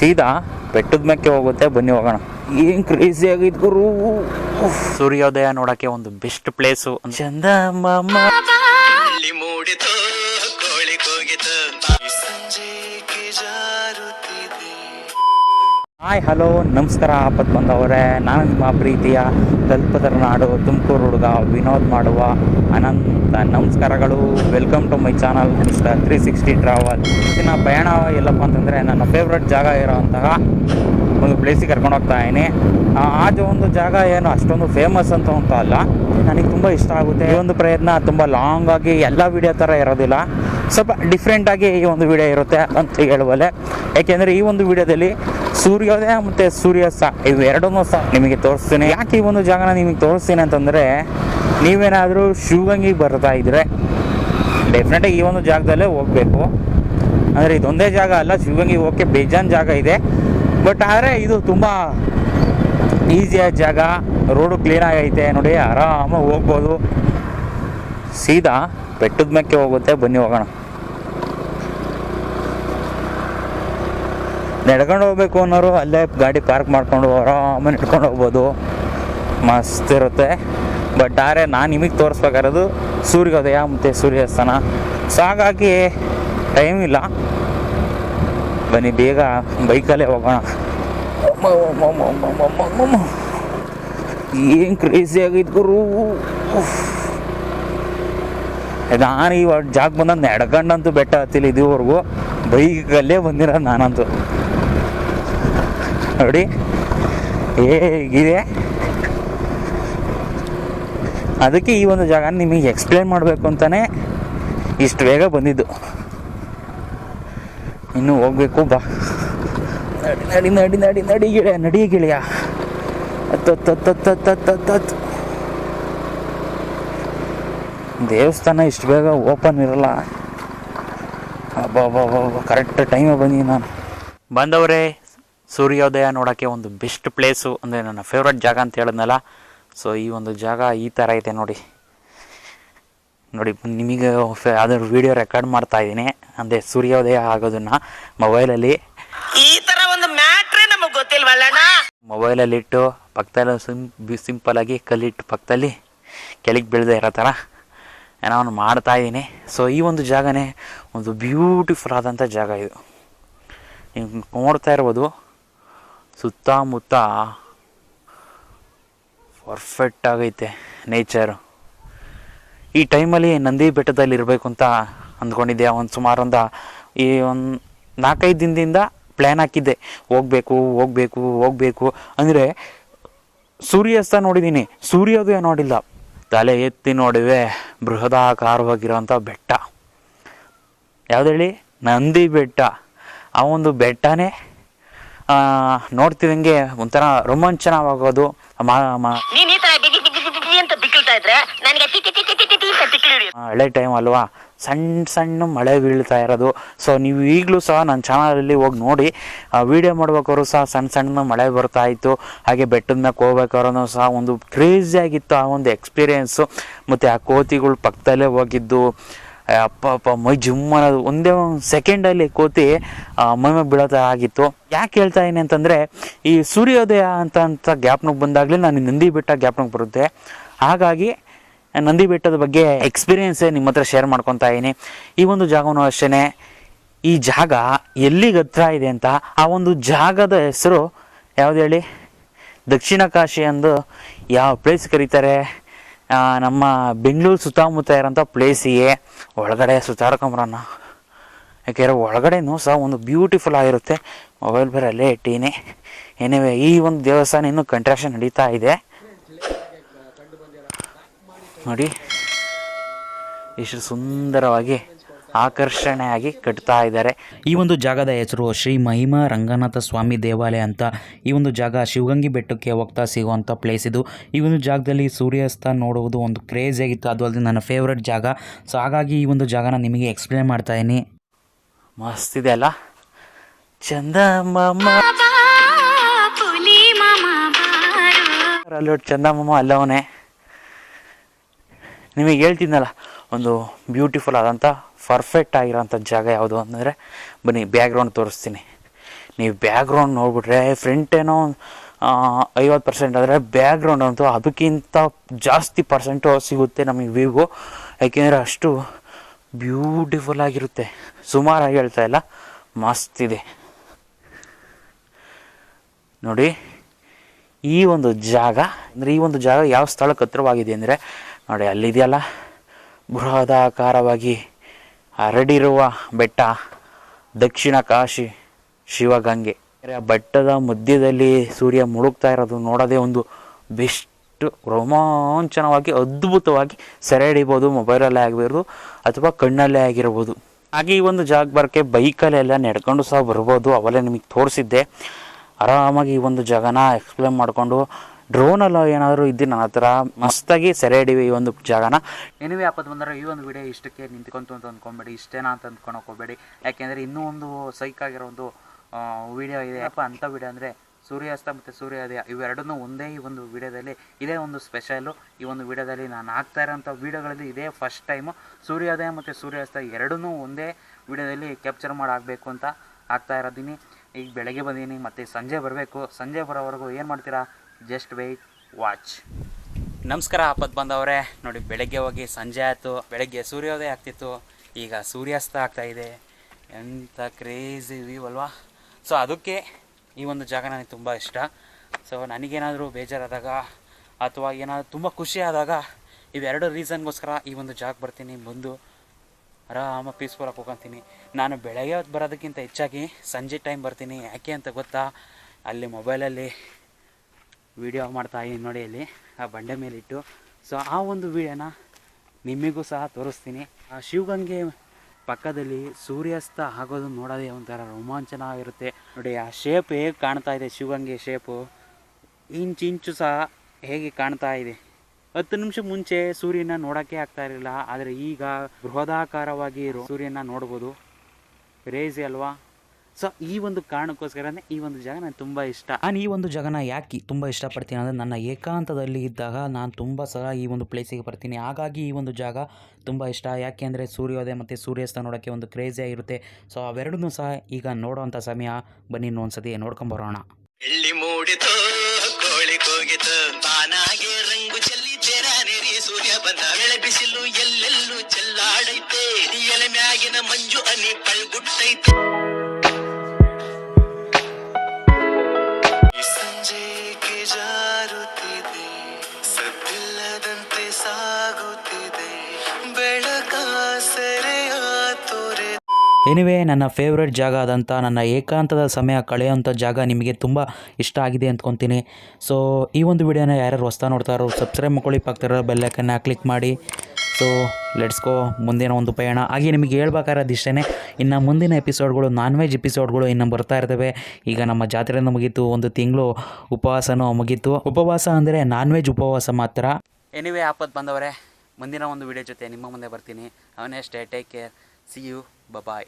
ಸೀದಾ ಬೆಟ್ಟದ ಮೇಲೆ ಹೋಗುತ್ತೆ ಬನ್ನಿ ಹೋಗೋಣ. ಏನ್ ಕ್ರೇಜಿ ಆಗಿದ್ ಗುರು. ಸೂರ್ಯೋದಯ ನೋಡಕ್ಕೆ ಒಂದು ಬೆಸ್ಟ್ ಪ್ಲೇಸು ಚಂದ ಮಾಮ ಹಾಯ್ ಹಲೋ ನಮಸ್ಕಾರ ಆಪತ್ ಬಂದವರೇ ನಾನು ನಿಮ್ಮ ಪ್ರೀತಿಯ ದಲ್ಪದರ ನಾಡು ತುಮಕೂರು ಹುಡುಗ ವಿನೋದ್ ಮಾಡುವ ಅನಂತ ನಮಸ್ಕಾರಗಳು. Welcome to my channel mister three sixty travel ಇನ್ನು ಪಯಣ ಎಲ್ಲಪ್ಪ ಅಂತಂದರೆ ನನ್ನ ಫೇವ್ರೆಟ್ ಜಾಗ ಇರೋವಂತಹ ಒಂದು ಪ್ಲೇಸಿಗೆ ಕರ್ಕೊಂಡು ಹೋಗ್ತಾ ಇದ್ದೀನಿ. ಜ- ಒಂದು ಜಾಗ ಏನು ಅಷ್ಟೊಂದು ಫೇಮಸ್ ಅಂತ ಅಂತ ಅಲ್ಲ. ನನಗೆ ತುಂಬ ಇಷ್ಟ ಆಗುತ್ತೆ. ಈ ಒಂದು ಪ್ರಯತ್ನ ತುಂಬ ಲಾಂಗ್ ಆಗಿ ಎಲ್ಲ ವಿಡಿಯೋ ಥರ ಇರೋದಿಲ್ಲ. ಸ್ವಲ್ಪ ಡಿಫ್ರೆಂಟಾಗಿ ಈ ಒಂದು ವಿಡಿಯೋ ಇರುತ್ತೆ ಅಂತ ಹೇಳುವಲೆ. ಯಾಕೆಂದರೆ ಈ ಒಂದು ವಿಡಿಯೋದಲ್ಲಿ ಸೂರ್ಯೋದಯ ಮತ್ತು ಸೂರ್ಯಾಸ್ತ, ಇವು ಎರಡನ್ನೂ ಸಹ ನಿಮಗೆ ತೋರಿಸ್ತೀನಿ. ಯಾಕೆ ಈ ಒಂದು ಜಾಗನ ನಿಮಗೆ ತೋರಿಸ್ತೀನಿ ಅಂತಂದರೆ, ನೀವೇನಾದರೂ ಶಿವಗಂಗಿಗೆ ಬರ್ತಾ ಇದ್ರೆ ಡೆಫಿನೆಟಾಗಿ ಈ ಒಂದು ಜಾಗದಲ್ಲೇ ಹೋಗಬೇಕು. ಅಂದರೆ ಇದೊಂದೇ ಜಾಗ ಅಲ್ಲ, ಶಿವಗಂಗಿ ಹೋಗೋಕ್ಕೆ ಬೇಜಾನ್ ಜಾಗ ಇದೆ. ಬಟ್ ಆದರೆ ಇದು ತುಂಬ ಈಸಿಯಾದ ಜಾಗ ರೋಡು ಕ್ಲೀನಾಗೈತೆ ನೋಡಿ ಆರಾಮಾಗಿ ಹೋಗ್ಬೋದು. ಸೀದಾ ಬೆಟ್ಟದ ಮೇಲೆ ಹೋಗುತ್ತೆ, ಬನ್ನಿ ಹೋಗೋಣ. ನಡ್ಕೊಂಡು ಹೋಗ್ಬೇಕು ಅನ್ನೋರು ಅಲ್ಲೇ ಗಾಡಿ ಪಾರ್ಕ್ ಮಾಡ್ಕೊಂಡು ಆರಾಮ ನಡ್ಕೊಂಡು ಹೋಗ್ಬೋದು. ಮಸ್ತ್ ಇರುತ್ತೆ. ಬಟ್ ಆದರೆ ನಾನು ನಿಮಗೆ ತೋರಿಸ್ಬೇಕಾಗಿರೋದು ಸೂರ್ಯೋದಯ ಮತ್ತು ಸೂರ್ಯಾಸ್ತನ. ಸೊ ಹಾಗಾಗಿ ಟೈಮ್ ಇಲ್ಲ. ಬನ್ನಿ ಬೇಗ ಬೈಕಲ್ಲೇ ಹೋಗೋಣ. ಏನು ಕ್ರೇಜಿ ಆಗೈತೆ ಗುರು. ನಾನು ಇವಾಗ ಜಾಗ ಬಂದ ನಡ್ಕೊಂಡಂತೂ ಬೆಟ್ಟ ಹತ್ತಿಲ್ಲ ಇದುವರೆಗೂ ಬೈಕಲ್ಲೇ ಬಂದಿರೋದು ನಾನಂತೂ. ನೋಡಿ. ಹೇಗಿದೆ. ಅದಕ್ಕೆ ಈ ಒಂದು ಜಾಗ ನಿಮಗೆ ಎಕ್ಸ್ಪ್ಲೇನ್ ಮಾಡಬೇಕು ಅಂತಲೇ ಇಷ್ಟು ಬೇಗ ಬಂದಿದ್ದು. ಇನ್ನೂ ಹೋಗ್ಬೇಕು, ಬಾ. ನಡಿ ನಡಿ ನಡಿ ನಡಿ ನಡಿ ಗಿಳಿಯ ನಡಿ ಗಿಳಿಯ. ಹತ್ತತ್ತತ್ತತ್ತತ್ತತ್ತತ್ತು ದೇವಸ್ಥಾನ ಇಷ್ಟು ಬೇಗ ಓಪನ್ ಇರಲ್ಲ. ಕರೆಕ್ಟ್ ಟೈಮ್ ಬಂದಿ ನಾನು. ಬಂದವರೇ ಸೂರ್ಯೋದಯ ನೋಡೋಕ್ಕೆ ಒಂದು ಬೆಸ್ಟ್ ಪ್ಲೇಸು ಅಂದರೆ ನನ್ನ ಫೇವ್ರೆಟ್ ಜಾಗ ಅಂತ ಹೇಳಿದ್ನಲ್ಲ. ಸೊ ಈ ಒಂದು ಜಾಗ ಈ ಥರ ಐತೆ ನೋಡಿ. ನೋಡಿ ನಿಮಗೆ ಅದರ ವಿಡಿಯೋ ರೆಕಾರ್ಡ್ ಮಾಡ್ತಾ ಇದ್ದೀನಿ. ಅಂದರೆ ಸೂರ್ಯೋದಯ ಆಗೋದನ್ನು ಮೊಬೈಲಲ್ಲಿ ಈ ಥರ ಒಂದು ಮ್ಯಾಟ್ರೇ ನಮಗೆ ಗೊತ್ತಿಲ್ವಲ್ಲ ಮೊಬೈಲಲ್ಲಿ ಇಟ್ಟು ಪಕ್ಕದಲ್ಲಿ ಸಿಂ ಸಿಂಪಲಾಗಿ ಕಲ್ಲಿಟ್ಟು ಪಕ್ಕದಲ್ಲಿ ಕೆಳಗೆ ಬೆಳೆದೇ ಇರೋ ಥರ ಏನೋ ಒಂದು ಮಾಡ್ತಾ ಇದ್ದೀನಿ. ಸೊ ಈ ಒಂದು ಜಾಗನೇ ಒಂದು ಬ್ಯೂಟಿಫುಲ್ ಆದಂಥ ಜಾಗ ಇದು. ನೀವು ನೋಡ್ತಾ ಇರ್ಬೋದು. ಸುತ್ತಮುತ್ತ ಪರ್ಫೆಕ್ಟ್ ಆಗೈತೆ ನೇಚರು ಈ ಟೈಮಲ್ಲಿ ನಂದಿ ಬೆಟ್ಟದಲ್ಲಿ ಇರಬೇಕು ಅಂತ ಅಂದ್ಕೊಂಡಿದ್ದೆ. ಒಂದು ಸುಮಾರು ಒಂದು ಈ ಒಂದು ನಾಲ್ಕೈದು ದಿನದಿಂದ ಪ್ಲ್ಯಾನ್ ಹಾಕಿದ್ದೆ. ಹೋಗ್ಬೇಕು ಹೋಗ್ಬೇಕು ಹೋಗ್ಬೇಕು. ಅಂದರೆ ಸೂರ್ಯಾಸ್ತ ನೋಡಿದ್ದೀನಿ ಸೂರ್ಯೋದಯ ನೋಡಿಲ್ಲ. ತಲೆ ಎತ್ತಿ ನೋಡಿವೆ ಬೃಹದಾಕಾರವಾಗಿರೋಂಥ ಬೆಟ್ಟ. ಯಾವ್ದು ಹೇಳಿ? ನಂದಿ ಬೆಟ್ಟ. ಆ ಒಂದು ಬೆಟ್ಟನೇ ನೋಡ್ತಿದಂಗೆ ಒಂಥರ ರೋಮಾಂಚನವಾಗೋದು. ಹಳೆ ಟೈಮ್ ಅಲ್ವಾ? ಸಣ್ಣ ಸಣ್ಣ ಮಳೆ ಬೀಳ್ತಾ ಇರೋದು. ಸೊ ನೀವು ಈಗಲೂ ಸಹ ನನ್ನ ಚಾನಲಲ್ಲಿ ಹೋಗಿ ನೋಡಿ ವಿಡಿಯೋ ಮಾಡ್ಬೇಕಾದ್ರು ಸಹ ಸಣ್ಣ ಸಣ್ಣ ಮಳೆ ಬರ್ತಾ ಇತ್ತು. ಹಾಗೆ ಬೆಟ್ಟದ ಮ್ಯಾಗ ಹೋಗ್ಬೇಕಾದ್ರೂ ಸಹ ಒಂದು ಕ್ರೇಜಿ ಆಗಿತ್ತು ಆ ಒಂದು ಎಕ್ಸ್ಪೀರಿಯೆನ್ಸು ಮತ್ತು ಆ ಕೋತಿಗಳು ಪಕ್ಕದಲ್ಲೇ ಹೋಗಿದ್ದು. ಅಪ್ಪ ಅಪ್ಪ, ಮೈ ಜುಮ್ ಒಂದೇ ಒಂದು ಸೆಕೆಂಡಲ್ಲಿ ಕೋತಿ ಮೈ ಮೈ ಥರ ಆಗಿತ್ತು. ಯಾಕೆ ಹೇಳ್ತಾ ಇದ್ದೀನಿ ಅಂತಂದರೆ, ಈ ಸೂರ್ಯೋದಯ ಅಂತ ಅಂತ ಗ್ಯಾಪ್ನಾಗೆ ಬಂದಾಗಲೇ ನಾನು ನಂದಿ ಬೆಟ್ಟ ಗ್ಯಾಪ್ನಾಗೆ ಬರುತ್ತೆ. ಹಾಗಾಗಿ, ನಂದಿ ಬೆಟ್ಟದ ಬಗ್ಗೆ ಎಕ್ಸ್ಪೀರಿಯೆನ್ಸೇ ನಿಮ್ಮ ಹತ್ರ ಶೇರ್ ಮಾಡ್ಕೊತಾ ಇದ್ದೀನಿ ಈ ಒಂದು ಜಾಗವೂ ಅಷ್ಟೇ ಈ ಜಾಗ ಎಲ್ಲಿಗೆ ಹತ್ರ ಇದೆ ಅಂತ, ಆ ಒಂದು ಜಾಗದ ಹೆಸರು ಯಾವ್ದು ಹೇಳಿ? ದಕ್ಷಿಣ ಕಾಶಿ ಅಂದು ಯಾವ ಪ್ಲೇಸ್ ಕರೀತಾರೆ? ನಮ್ಮ ಬೆಂಗಳೂರು ಸುತ್ತಮುತ್ತ ಇರೋಂಥ ಪ್ಲೇಸಿಗೆ ಒಳಗಡೆ ಸುತ್ತಾಡ್ಕೊಂಬರೋಣ ಯಾಕೆಂದರೆ ಒಳಗಡೆನೂ ಸಹ ಒಂದು ಬ್ಯೂಟಿಫುಲ್ ಆಗಿರುತ್ತೆ. ಮೊಬೈಲ್ ಬೇರೆ ಅಲ್ಲೇ ಇಟ್ಟೀನಿ. ಏನಿವೆ ಈ ಒಂದು ದೇವಸ್ಥಾನ ಇನ್ನೂ ಕಂಟ್ರಾಕ್ಷನ್ ನಡೀತಾ ಇದೆ. ನೋಡಿ. ಎಷ್ಟು ಸುಂದರವಾಗಿ ಆಕರ್ಷಣೆಯಾಗಿ ಕಟ್ತಾ ಇದ್ದಾರೆ. ಈ ಒಂದು ಜಾಗದ ಹೆಸರು ಶ್ರೀ ಮಹಿಮಾ ರಂಗನಾಥ ಸ್ವಾಮಿ ದೇವಾಲಯ ಅಂತ ಈ ಒಂದು ಜಾಗ ಶಿವಗಂಗಿ ಬೆಟ್ಟಕ್ಕೆ ಹೋಗ್ತಾ ಸಿಗುವಂಥ ಪ್ಲೇಸ್ ಇದು. ಈ ಒಂದು ಜಾಗದಲ್ಲಿ ಸೂರ್ಯಾಸ್ತ ನೋಡುವುದು ಒಂದು ಕ್ರೇಜ್ ಆಗಿತ್ತು. ಅದು ಅಲ್ಲದೆ ನನ್ನ ಫೇವ್ರೆಟ್ ಜಾಗ. ಸೊ ಹಾಗಾಗಿ ಈ ಒಂದು ಜಾಗನ ನಿಮಗೆ ಎಕ್ಸ್ಪ್ಲೇನ್ ಮಾಡ್ತಾ ಇದ್ದೀನಿ. ಮಸ್ತ್ ಇದೆ ಅಲ್ಲ? ಚಂದ ಅಲ್ಲೋಟ್ ಚಂದಮ್ಮ ಮಾಮ ಅಲ್ಲಿ ಚಂದ ಅಲ್ಲವನೇ. ನಿಮಗೆ ಹೇಳ್ತಿದ್ನಲ್ಲ ಒಂದು ಬ್ಯೂಟಿಫುಲ್ ಆದಂಥ ಪರ್ಫೆಕ್ಟ್ ಆಗಿರೋಂಥ ಜಾಗ ಯಾವುದು ಅಂದರೆ, ಬನ್ನಿ ಬ್ಯಾಕ್ಗ್ರೌಂಡ್ ತೋರಿಸ್ತೀನಿ. ನೀವು ಬ್ಯಾಕ್ಗ್ರೌಂಡ್ ನೋಡಿಬಿಟ್ರೆ ಫ್ರಂಟ್ ಏನೋ ಐವತ್ತು ಪರ್ಸೆಂಟ್ ಆದರೆ ಬ್ಯಾಕ್ಗ್ರೌಂಡ್ ಅಂತೂ ಅದಕ್ಕಿಂತ ಜಾಸ್ತಿ ಪರ್ಸೆಂಟು ಸಿಗುತ್ತೆ ನಮಗೆ ವ್ಯೂಗು ಯಾಕೆಂದರೆ ಅಷ್ಟು ಬ್ಯೂಟಿಫುಲ್ ಆಗಿರುತ್ತೆ. ಸುಮಾರಾಗಿ ಹೇಳ್ತಾ ಇಲ್ಲ ಇದೆ. ನೋಡಿ, ಈ ಒಂದು ಜಾಗ, ಅಂದರೆ ಈ ಒಂದು ಜಾಗ ಯಾವ ಸ್ಥಳಕ್ಕೆ ಹತ್ತಿರವಾಗಿದೆ ಅಂದರೆ, ನೋಡಿ ಅಲ್ಲಿದೆಯಲ್ಲ, ಬೃಹದಾಕಾರವಾಗಿ ಹರಡಿರುವ ಬೆಟ್ಟ, ದಕ್ಷಿಣ ಕಾಶಿ, ಶಿವಗಂಗೆ. ಬೆಟ್ಟದ ಮಧ್ಯದಲ್ಲಿ ಸೂರ್ಯ ಮುಳುಗ್ತಾ ಇರೋದು ನೋಡೋದೆ ಒಂದು ಬೆಸ್ಟ್ ರೋಮಾಂಚನವಾಗಿ, ಅದ್ಭುತವಾಗಿ ಸೆರೆ ಹಿಡಿಬೋದು ಮೊಬೈಲಲ್ಲೇ ಆಗಿರ್ಬೋದು ಅಥವಾ ಕಣ್ಣಲ್ಲೇ ಆಗಿರ್ಬೋದು. ಹಾಗೆ ಈ ಒಂದು ಜಾಗ ಬರೋಕ್ಕೆ ಬೈಕಲ್ಲೆಲ್ಲ ನಡ್ಕೊಂಡು ಸಹ ಬರ್ಬೋದು, ಅವಲ್ಲೇ ನಿಮಗೆ ತೋರಿಸಿದ್ದೆ. ಆರಾಮಾಗಿ ಈ ಒಂದು ಜಾಗನ ಎಕ್ಸ್ಪ್ಲೇನ್ ಮಾಡಿಕೊಂಡು ಡ್ರೋನಲ್ಲ ಏನಾದರೂ ಇದ್ದು ನನ್ನ ಹತ್ರ, ಮಸ್ತಾಗಿ ಸೆರೆ ಹಿಡಿವಿ ಈ ಒಂದು ಜಾಗನ. ಎನಿವೆ ಆಪತ್ತು ಬಂದರೆ ಈ ಒಂದು ವಿಡಿಯೋ ಇಷ್ಟಕ್ಕೆ ನಿಂತ್ಕೊಂತು ಅಂತ ಅಂದ್ಕೊಬೇಡಿ ಇಷ್ಟೇನಾ ಅಂತ ಅಂದ್ಕೊಳಕ್ ಹೋಗಬೇಡಿ. ಯಾಕೆಂದರೆ ಇನ್ನೂ ಒಂದು ಸೈಕ್ ಆಗಿರೋ ಒಂದು ವಿಡಿಯೋ ಇದೆ. ಅಪ್ಪ ಅಂಥ ವಿಡಿಯೋ ಅಂದರೆ ಸೂರ್ಯಾಸ್ತ ಮತ್ತು ಸೂರ್ಯೋದಯ, ಇವೆರಡನ್ನೂ ಒಂದೇ ಈ ಒಂದು ವಿಡಿಯೋದಲ್ಲಿ, ಇದೇ ಒಂದು ಸ್ಪೆಷಲು ಈ ಒಂದು ವಿಡಿಯೋದಲ್ಲಿ ನಾನು ಹಾಕ್ತಾ ಇರೋಂಥ ವಿಡಿಯೋಗಳಲ್ಲಿ ಇದೇ ಫಸ್ಟ್ ಟೈಮು ಸೂರ್ಯೋದಯ ಮತ್ತು ಸೂರ್ಯಾಸ್ತ ಎರಡನ್ನೂ ಒಂದೇ ವಿಡಿಯೋದಲ್ಲಿ ಕ್ಯಾಪ್ಚರ್ ಮಾಡಿ ಹಾಕಬೇಕು ಅಂತ ಆಗ್ತಾ ಇರೋದೀನಿ. ಈಗ ಬೆಳಗ್ಗೆ ಬಂದೀನಿ, ಮತ್ತು ಸಂಜೆ ಬರಬೇಕು. ಸಂಜೆ ಬರೋವರೆಗೂ ಏನು ಮಾಡ್ತೀರಾ? ಜಸ್ಟ್ ವೆಯ್ಟ್ ವಾಚ್ ನಮಸ್ಕಾರ, ಆಪತ್ ಬಂದವ್ರೆ. ನೋಡಿ, ಬೆಳಗ್ಗೆ ಹೋಗಿ ಸಂಜೆ ಆಯಿತು. ಬೆಳಗ್ಗೆ ಸೂರ್ಯೋದಯ ಆಗ್ತಿತ್ತು. ಈಗ ಸೂರ್ಯಾಸ್ತ ಆಗ್ತಾ ಇದೆ. ಎಂಥ ಕ್ರೇಜಿ ವ್ಯೂ ಅಲ್ವಾ? ಸೊ ಅದಕ್ಕೆ ಈ ಒಂದು ಜಾಗ ನನಗೆ ತುಂಬ ಇಷ್ಟ. ಸೊ ನನಗೇನಾದರೂ ಬೇಜಾರಾದಾಗ ಅಥವಾ ಏನಾದರೂ ತುಂಬ ಖುಷಿ ಆದಾಗ ಇವೆರಡು ರೀಸನ್ಗೋಸ್ಕರ ಈ ಒಂದು ಜಾಗ ಬರ್ತೀನಿ. ಬಂದು ಆರಾಮ ಪೀಸ್ಫುಲ್ಲಾಗಿ ಹೋಗ್ಕೊಂತೀನಿ ನಾನು ಬೆಳಗ್ಗೆ ಬರೋದಕ್ಕಿಂತ ಹೆಚ್ಚಾಗಿ ಸಂಜೆ ಟೈಮ್ ಬರ್ತೀನಿ. ಯಾಕೆ ಅಂತ ಗೊತ್ತಾ? ಅಲ್ಲಿ ಮೊಬೈಲಲ್ಲಿ ವಿಡಿಯೋ ಮಾಡ್ತಾ ಇದ್ದೀನಿ ನೋಡಿ ಅಲ್ಲಿ ಆ ಬಂಡೆ ಮೇಲಿಟ್ಟು. ಸೊ ಆ ಒಂದು ವಿಡಿಯೋನ ನಿಮಗೂ ಸಹ ತೋರಿಸ್ತೀನಿ. ಆ ಶಿವಗಂಗೆ ಪಕ್ಕದಲ್ಲಿ ಸೂರ್ಯಾಸ್ತ ಆಗೋದು ನೋಡೋದೇ ಒಂಥರ ರೋಮಾಂಚನ ಆಗಿರುತ್ತೆ. ನೋಡಿ, ಆ ಶೇಪ್ ಹೇಗೆ ಕಾಣ್ತಾ ಇದೆ, ಶಿವಗಂಗೆ ಶೇಪು ಇಂಚು ಇಂಚು ಸಹ ಹೇಗೆ ಕಾಣ್ತಾ ಇದೆ. ಹತ್ತು ನಿಮಿಷ ಮುಂಚೆ ಸೂರ್ಯನ ನೋಡೋಕ್ಕೆ ಆಗ್ತಾ ಇರಲಿಲ್ಲ, ಆದರೆ ಈಗ ಬೃಹದಾಕಾರವಾಗಿ ಸೂರ್ಯನ ನೋಡ್ಬೋದು. ಕ್ರೇಜಿ ಅಲ್ವಾ? ಸೊ ಈ ಒಂದು ಕಾರಣಕ್ಕೋಸ್ಕರನೇ ಈ ಒಂದು ಜಾಗ ನನಗೆ ತುಂಬ ಇಷ್ಟ. ನಾನು ಈ ಒಂದು ಜಾಗನ ಯಾಕೆ ತುಂಬ ಇಷ್ಟಪಡ್ತೀನಿ ಅಂದರೆ ನನ್ನ ಏಕಾಂತದಲ್ಲಿ ಇದ್ದಾಗ ನಾನು ತುಂಬ ಸಲ ಈ ಒಂದು ಪ್ಲೇಸಿಗೆ ಬರ್ತೀನಿ. ಹಾಗಾಗಿ ಈ ಒಂದು ಜಾಗ ತುಂಬ ಇಷ್ಟ. ಯಾಕೆ ಅಂದರೆ ಸೂರ್ಯೋದಯ ಮತ್ತು ಸೂರ್ಯಾಸ್ತ ನೋಡೋಕ್ಕೆ ಒಂದು ಕ್ರೇಜಿಯಾಗಿರುತ್ತೆ ಸೊ ಅವೆರಡನ್ನೂ ಸಹ ಈಗ ನೋಡೋವಂಥ ಸಮಯ ಬನ್ನಿ ಇನ್ನೊಂದ್ಸತಿ ನೋಡ್ಕೊಂಬರೋಣ ಎಳ್ಳಿ ಮೂಡಿತು ಕೋಳಿ ಕೂಗಿತು ಬಾನಾಗೆ ರಂಗು ಚೆಲ್ಲಿ ತೆರಾನೆರಿ ಸೂರ್ಯ ಬಂದ ಎಳೆ ಬಿಸಿಲು ಎಲ್ಲೆಲ್ಲೂ ಚೆಲ್ಲಾಡೈತೆ. ಎಲೆ ಮ್ಯಾಗಿನ ಮಂಜು ಅನಿ ಪಳ್ಗುಟ್ಟೈತೆ. ಎನಿವೇ ನನ್ನ ಫೇವ್ರೇಟ್ ಜಾಗ ಆದಂಥ ನನ್ನ ಏಕಾಂತದ ಸಮಯ ಕಳೆಯುವಂಥ ಜಾಗ ನಿಮಗೆ ತುಂಬ ಇಷ್ಟ ಆಗಿದೆ ಅಂದ್ಕೊತೀನಿ. ಸೊ ಈ ಒಂದು ವಿಡಿಯೋನ ಯಾರ್ಯಾರು ಹೊಸ ನೋಡ್ತಾರೋ ಸಬ್ಸ್ಕ್ರೈಬ್ ಮಾಡ್ಕೊಳ್ಳಿ. ಪಕ್ಕದ ಬೆಲ್ಲೈಕನ್ನ ಕ್ಲಿಕ್ ಮಾಡಿ. ಸೊ ಲೆಟ್ಸ್ ಗೋ ಮುಂದಿನ ಒಂದು ಪಯಣ. ಹಾಗೆ ನಿಮಗೆ ಹೇಳ್ಬೇಕಾದ್ರೆ ಇಷ್ಟೇ ಇನ್ನು ಮುಂದಿನ ಎಪಿಸೋಡ್ಗಳು ನಾನ್ ವೆಜ್ ಎಪಿಸೋಡ್ಗಳು ಇನ್ನು ಬರ್ತಾ ಇರ್ತವೆ. ಈಗ ನಮ್ಮ ಜಾತ್ರೆನೂ ಮುಗೀತು, ಒಂದು ತಿಂಗಳು ಉಪವಾಸನೂ ಮುಗೀತು. ಉಪವಾಸ ಅಂದರೆ ನಾನ್ ವೆಜ್ ಉಪವಾಸ ಮಾತ್ರ. ಎನಿವೆ ಆಪತ್ತು ಬಂದವರೇ, ಮುಂದಿನ ಒಂದು ವಿಡಿಯೋ ಜೊತೆ ನಿಮ್ಮ ಮುಂದೆ ಬರ್ತೀನಿ. ಅವನೇ stay take care see you Bye-bye.